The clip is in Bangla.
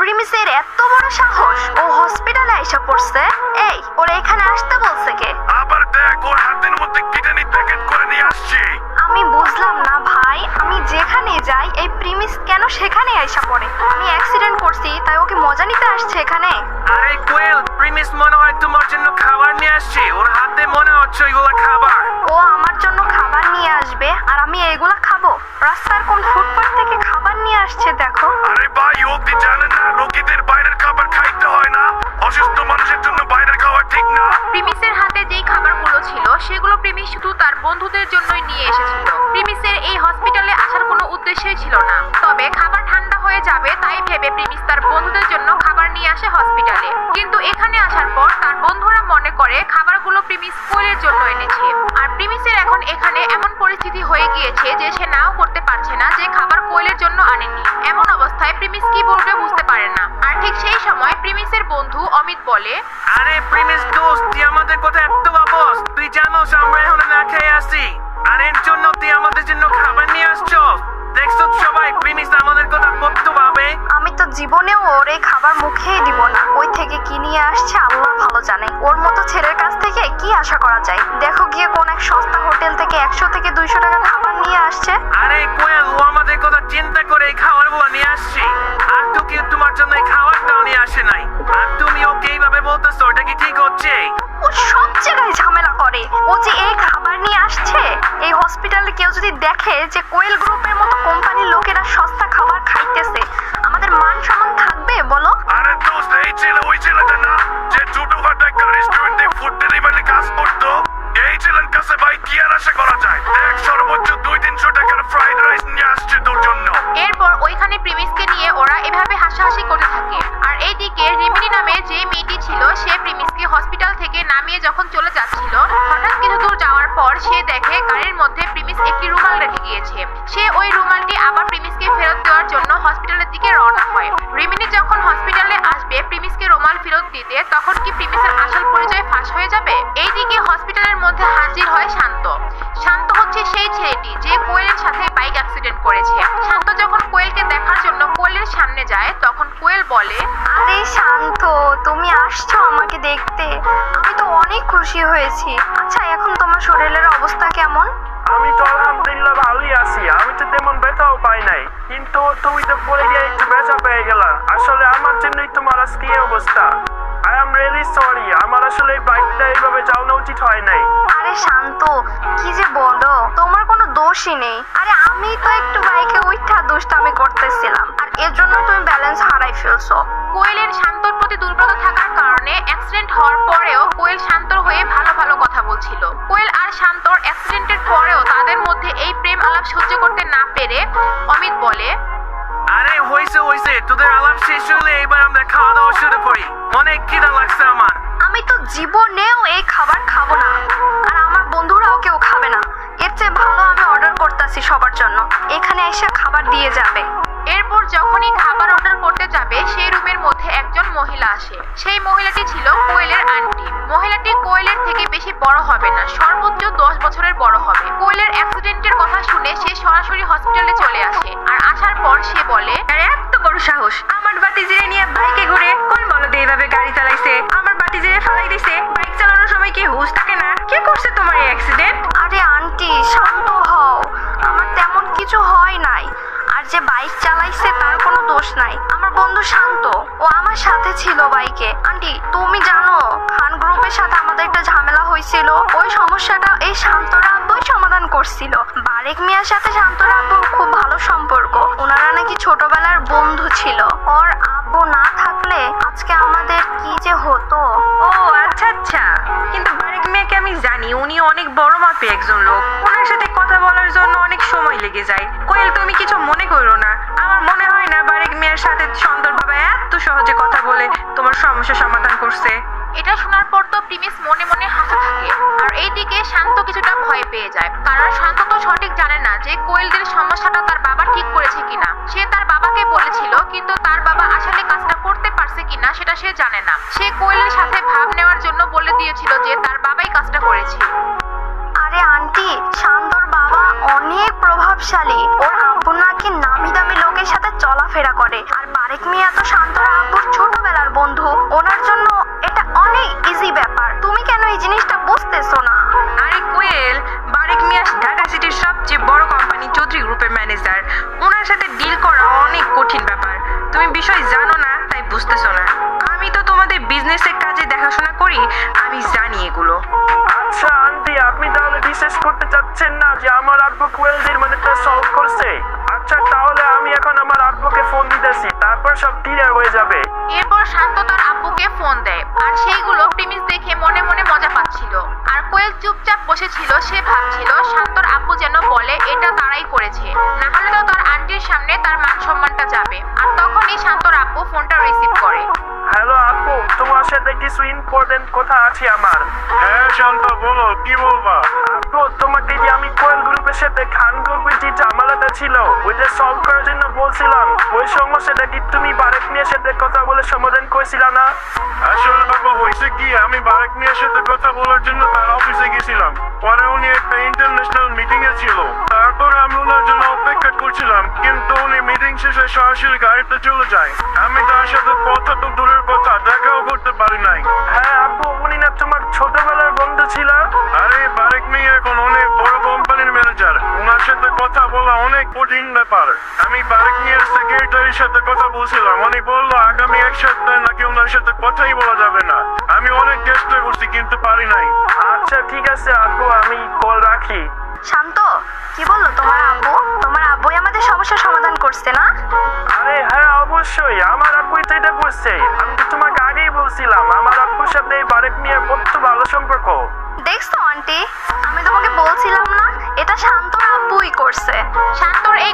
প্রিমিসের এত বড় সাহস ও হসপিটালে এসে পড়ছে? এই ওরা এখানে আসতে বলছে কে? আবার দেখ ওর হাতের মধ্যে কিডনি প্যাকেট করে নিয়ে আসছি। আমি বুঝলাম না ভাই আমি যেখানে যাই এই প্রিমিস কেন সেখানে আইসা পড়ে? আমি অ্যাক্সিডেন্ট করছি তাই ওকে মজা নিতে আসছে এখানে। আরে কোয়েল প্রিমিস মনে হয় তোমার জন্য খাবার নিয়ে আসছে। ওর হাতে মনে হচ্ছে ওইগুলো খাবার। ও আমার জন্য খাবার নিয়ে আসবে আর আমি এগুলা খাব। রাস্তার কোন ফুটপাথ তার বন্ধুদের জন্যই নিয়ে এসেছিল। প্রিমিসের এই হসপিটালে আসার কোনো উদ্দেশ্যই ছিল না। তবে খাবার ঠান্ডা হয়ে যাবে তাই ভেবে প্রিমিস তার বন্ধুদের জন্য খাবার নিয়ে আসে হসপিটালে। কিন্তু এখানে আসার পর তার বন্ধুরা মনে করে খাবারগুলো প্রিমিস কোয়েলের জন্য এনেছে। আর প্রিমিসের এখন এখানে এমন পরিস্থিতি হয়ে গিয়েছে যে সে নাও করতে পারছে না যে খাবার কোয়েলের জন্য আনেনি। এমন অবস্থায় প্রিমিস কি বলবে বুঝতে পারে না। আর ঠিক সেই সময় প্রিমিসের বন্ধু অমিত বলে, আরে প্রিমিস দোস্ত, তুই আমাদের কথা ভাবস তুই জানোস আমরা এখন না খেয়ে আসি আর এর জন্য তুই আমাদের জন্য খাবার নিয়ে আসছস দেখছ সবাই প্রিমিস আমাদের কথা কত ভাবে আমি তো জীবনেও ওর এই খাবার মুখেই দিব না। ওই থেকে কি নিয়ে আসছে আল্লাহ ভালো জানে। ওর মতো ছেলের কাছ থেকে কি আশা করা যায়? দেখো গিয়ে কোন এক সস্তা হোটেল থেকে একশো থেকে দুইশো টাকার খাবার নিয়ে আসছে। আরে কোয়েল ও আমাদের কথা চিন্তা করে এই খাবারগুলো নিয়ে আসছে। আর তো কেউ তোমার জন্য এই খাবারটাও নিয়ে আসে নাই। আর তুমি ওকে এইভাবে বলতেছো এটা কি ঠিক হচ্ছে? সব জায়গায় ঝামেলা করে। ও যে এই খাবার নিয়ে আসছে, এই হসপিটালে কেউ যদি দেখে যে কোয়েল গ্রুপের মতো কোম্পানির লোকেরা সস্তা খাবার খাইতেছে, আমাদের মান সম্মান থাকবে বলো? আরে দোস্ত, এই ছেলে, ওই ছেলেটা হসপিটাল থেকে নামিয়ে যখন চলে যাচ্ছিল, হঠাৎ কিছু দূর যাওয়ার পর সে দেখে গাড়ির মধ্যে প্রিমিস একটি রুমাল রেখে গিয়েছে। সে ওই রুমালটি আবার প্রিমিসকে ফেরত দেওয়ার জন্য হসপিটালের দিকে রওনা হয়। রিমিনি যখন হসপিটালে আসবে, প্রিমিসকে রুমাল ফেরত দিতে, তখন কি প্রিমিসের আসল পরিচয় ফাঁস হয়ে যাবে? এইদিকে হসপিটালের মধ্যে হাজির হয় শান্ত। শান্ত হচ্ছে সেই ছেলেটি, যে কোয়েলের সাথে বাইক অ্যাক্সিডেন্ট করেছে। শান্ত যখন কোয়েলকে খুশি আচ্ছা এখন তোমার শরীরের অবস্থা কেমন? আমি তো আলহামদুলিল্লাহ ভালোই আছি। আমি তো তেমন ব্যথাও পাই নাই। কিন্তু তুমি তো পড়ে গিয়ে একটু ব্যথা পেয়ে গেলা। আসলে আমার জন্যই তোমার আজকে অবস্থা। আই এম রিয়েলি সরি আমার আসলে এই বাইকটা এইভাবে চালানো উচিত হয় নাই। আরে শান্ত কি যে বলো? তোমার কোনো দোষই নেই। আরে আমি তো একটু বাইকে উঠা দুষ্টামি করতেছিলাম। আর এর জন্য তুমি ব্যালেন্স হারাই ফেলছো। কোয়েলের শান্তর প্রতি দুর্বলতা থাকার কারণে অ্যাক্সিডেন্ট হওয়ার পরেও কোয়েল শান্তর হয়ে ভালো ভালো কথা বলছিল। কোয়েল আর শান্তর অ্যাক্সিডেন্টের পরেও তাদের মধ্যে এই প্রেম আলাপ সহ্য করতে না পেরে অমিত বলে আরে হয়েছে হয়েছে তোদের আলাপ শেষ হলে এবার আমরা খাওয়া দাওয়া শুরু করি। অনেক খিদা লাগছে আমার। আমি তো জীবনেও এই খাবার খাব না আর আমার বন্ধুরাও কেউ খাবে না। এর চেয়ে ভালো আমি অর্ডার করতেছি সবার জন্য। এখানে এসে খাবার দিয়ে যাবে। এরপর যখনই খাবার করতে যাবে, সেই রুমের মধ্যে একজন মহিলা আসে। সেই মহিলাটি ছিল কোয়েলের আন্টি। মহিলাটি কোয়েলের থেকে বেশি বড় হবে না, সর্বোচ্চ দশ বছরের বড় হবে। কোয়েলের অ্যাক্সিডেন্টের কথা শুনে সে সরাসরি হসপিটালে চলে আসে। আর আসার পর সে বলে এত বড় সাহস। আমার বাতিজিরে নিয়ে বাইকে ঘুরে কোন বলদে এইভাবে গাড়ি চালাইছে? আমার বাতিজিরে ফালাই দিছে, বাইক চালানোর সময় কি হুশ থাকে না? কে করছে তোমার এই অ্যাক্সিডেন্ট? আরে, আন্টি, শান্ত হও। আমার তেমন কিছু হয় নাই। আর যে বাইক চালাইছে কোনো দোষ নাই। আমার বন্ধু শান্ত। ও আমার সাথে ছিল বাইকে। আন্টি, তুমি জানো, খান গ্রুপের সাথে আমাদের একটা ঝামেলা হয়েছিল। ওই সমস্যাটা এই শান্তরা আব্বুই সমাধান করছিল। বারেক মিয়ার সাথে শান্তরা আব্বুর খুব ভালো সম্পর্ক। ওনারা নাকি ছোটবেলার বন্ধু ছিল। ওর আব্বু না থাকলে আজকে আমাদের কি যে হতো? ও আচ্ছা আচ্ছা। কিন্তু বারেক মিয়াকে আমি জানি, উনি অনেক বড় মাপে একজন লোক। ওনার সাথে কথা বলার জন্য অনেক সময় লেগে যায়। কোয়েল, তুমি কিছু মনে করো না। সাথে সুন্দর বাবা এত সহজে কথা বলে তোমার সমস্যা সমাধান করছে। এটা শোনার পর তো প্রিমিস মনে মনে হাসতে থাকে। আর এইদিকে শান্ত কিছুটা ভয় পেয়ে যায়। কারণ শান্ত তো সঠিক জানে না যে কোয়েলদের সমস্যাটা তার বাবা ঠিক করেছে কিনা। সে তার বাবাকে বলেছিল কিন্তু তার বাবা আসলে কাজটা করতে পারছে কিনা সেটা সে জানে না। সে কোয়েলের সাথে ভাব নেওয়ার জন্য বলে দিয়েছিল যে তার বাবাই কাজটা করেছে। আরে আন্টি শান্তর বাবা অনেক প্রভাবশালী। ওর চলাফেরা করে। আর মারেক মিয়া তো শান্তর আব্বুর ছোটবেলার বন্ধু। ওনার জন্য এটা অনেক ইজি ব্যাপার। তুমি কেন এই জিনিসটা বুঝতেছো না? আরে কোয়েল মারেক মিয়া ঢাকা সিটির সবচেয়ে বড় কোম্পানি চৌধুরী গ্রুপের ম্যানেজার। ওনার সাথে ডিল করা অনেক কঠিন ব্যাপার। তুমি বিষয় জানো না তাই বুঝতেছো না। আমি তো তোমাদের বিজনেসের কাজে দেখাশোনা করি আমি জানি এগুলো। আচ্ছা আন্টি আপনি তাহলে বিশেষ করতে চান চাচ্ছেন না যে আমার আব্বু কোয়েলদের মানে সলভ করছে? আচ্ছা তাহলে আমি এখন আমার আব্বুকে ফোন দিতেছি, তারপর সব ক্লিয়ার হয়ে যাবে। এরপর শান্ত তার আব্বুকে ফোন দেয়, আর সেইগুলো প্রিমিস দেখে মনে মনে মজা পাচ্ছিল। আর কোয়েল চুপচাপ বসেছিল, সে ভাবছিল, শান্তর আব্বু যেন বলে, এটা তারাই করেছে। না হলে তো তার আন্টির সামনে তার মান সম্মানটা যাবে। আর তখনই শান্তর আব্বু ফোনটা রিসিভ করে। হ্যালো আপু তোমার সাথে কিছু ইম্পর্টেন্ট কথা আছে আমার। হ্যাঁ শান্ত বলো কি বলবা? আপু তোমাকে যে আমি কোয়েল গ্রুপের সাথে খান গ্রুপের যে ঝামেলাটা ছিল ওইটা সলভ করার জন্য বলছিলাম। ওই সমস্যাটা কি তুমি বারেক নিয়ে সাথে কথা বলে সমাধান করেছিল না? আসলে বাবা হয়েছে কি আমি বারেক মিয়ার সাথে কথা বলার জন্য তার অফিসে গেছিলাম। পরে উনি একটা ইন্টারন্যাশনাল মিটিং এ ছিল। তারপরে আমি ওনার জন্য অপেক্ষা করছিলাম কিন্তু উনি মিটিং শেষে সরাসরি গাড়িতে চলে যায়। আমি তার সাথে কথা কঠিন ব্যাপার। আমি মিয়ার সেক্রেটারির সাথে কথা বলছিলাম। উনি বলল আগামী এক সপ্তাহে নাকি ওনার সাথে কথাই বলা যাবে না। আমি অনেক চেষ্টা করছি কিন্তু পারি নাই। আচ্ছা ঠিক আছে আপু আমি কল রাখি। শান্ত কি বলল তোমার আব্বু? তোমার আব্বুই আমাদের সমস্যার সমাধান করছে না? আরে হ্যাঁ অবশ্যই। আমার আব্বুই তো এটা করছে। আমি তো তোমাকে আগেই বলছিলাম আমার আব্বুর সাথে এই বারেক নিয়ে কত ভালো সম্পর্ক। দেখছ আন্টি আমি তোমাকে বলছিলাম না এটা শান্তর আব্বুই করছে। শান্তর এই